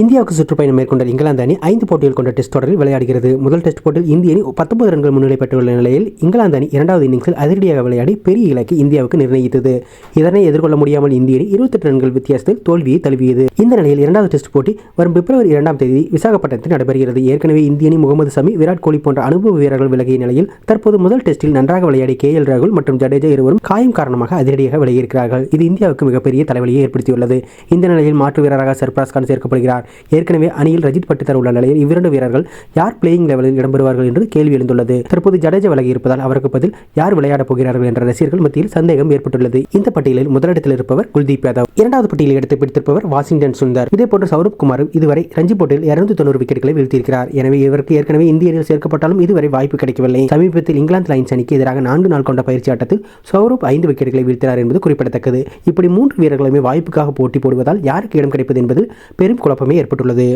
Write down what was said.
இந்தியாவுக்கு சுற்றுப்பயணம் மேற்கொண்ட இங்கிலாந்து அணி ஐந்து போட்டிகள் கொண்ட டெஸ்ட் தொடரில் விளையாடுகிறது. முதல் டெஸ்ட் போட்டியில் இந்திய அணி பத்தொன்பது ரன்கள் முன்னிலை பெற்றுள்ள நிலையில் இங்கிலாந்து அணி இரண்டாவது இன்னிங்ஸில் அதிரடியாக விளையாடி பெரிய இலக்கை இந்தியாவுக்கு நிர்ணயித்தது. இதனை எதிர்கொள்ள முடியாமல் இந்திய அணி இருபத்தெட்டு ரன்கள் வித்தியாசத்தில் தோல்வியை தழுவியது. இந்த நிலையில் இரண்டாவது டெஸ்ட் போட்டி வரும் பிப்ரவரி இரண்டாம் தேதி விசாகப்பட்டினத்தில் நடைபெறுகிறது. ஏற்கனவே இந்திய அணி முகமது சமி விராட் கோலி போன்ற அனுபவ வீரர்கள் விலகிய நிலையில் தற்போது முதல் டெஸ்டில் நன்றாக விளையாடிய கே எல் ராகுல் மற்றும் ஜடேஜா இருவரும் காயம் காரணமாக அதிரடியாக விலகியிருக்கிறார்கள். இது இந்தியாவுக்கு மிகப்பெரிய தலைவலியை ஏற்படுத்தியுள்ளது. இந்த நிலையில் மாற்று வீரராக சர்பராஸ் கான் சேர்க்கப்படுகிறார். ஏற்கனவே அணியில் ரஜித் பட்டிதர் உள்ள நிலையில் இவ்விரண்டு வீரர்கள் யார் பிளேயிங் லெவலில் இடம்பெறுவார்கள் என்று கேள்வி எழுந்துள்ளது. தற்போது ஜடேஜா விலகி இருப்பதால் அவருக்கு பதில் யார் விளையாடப் போகிறார்கள் என்ற ரசிகர்கள் மத்தியில் சந்தேகம் ஏற்பட்டுள்ளது. இந்த பட்டியலில் முதலிடத்தில் இருப்பவர் குல்தீப் யாதவ். இரண்டாவது பட்டியலில் இடத்தை பிடித்திருப்பவர் வாஷிங்டன் சுந்தர். இதேபோன்று சௌரப் குமார் இதுவரை ரஞ்சி போட்டியில் இருநூத்தி தொண்ணூறு விக்கெட்டுகளை வீழ்த்தியிருக்கிறார். எனவே இவருக்கு ஏற்கனவே இந்திய அணியில் சேர்க்கப்பட்டாலும் இதுவரை வாய்ப்பு கிடைக்கவில்லை. சமீபத்தில் இங்கிலாந்து லைன்ஸ் அணிக்கு எதிராக நான்கு நாள் கொண்ட பயிற்சி ஆட்டத்தில் சௌரப் ஐந்து விக்கெட்டுகளை வீழ்த்தினார் என்பது குறிப்பிடத்தக்கது. இப்படி மூன்று வீரர்களுமே வாய்ப்புக்காக போட்டி போடுவதால் யாருக்கு இடம் கிடைப்பது என்பதில் பெரும் குழப்பமே ஏற்பட்டுள்ளது.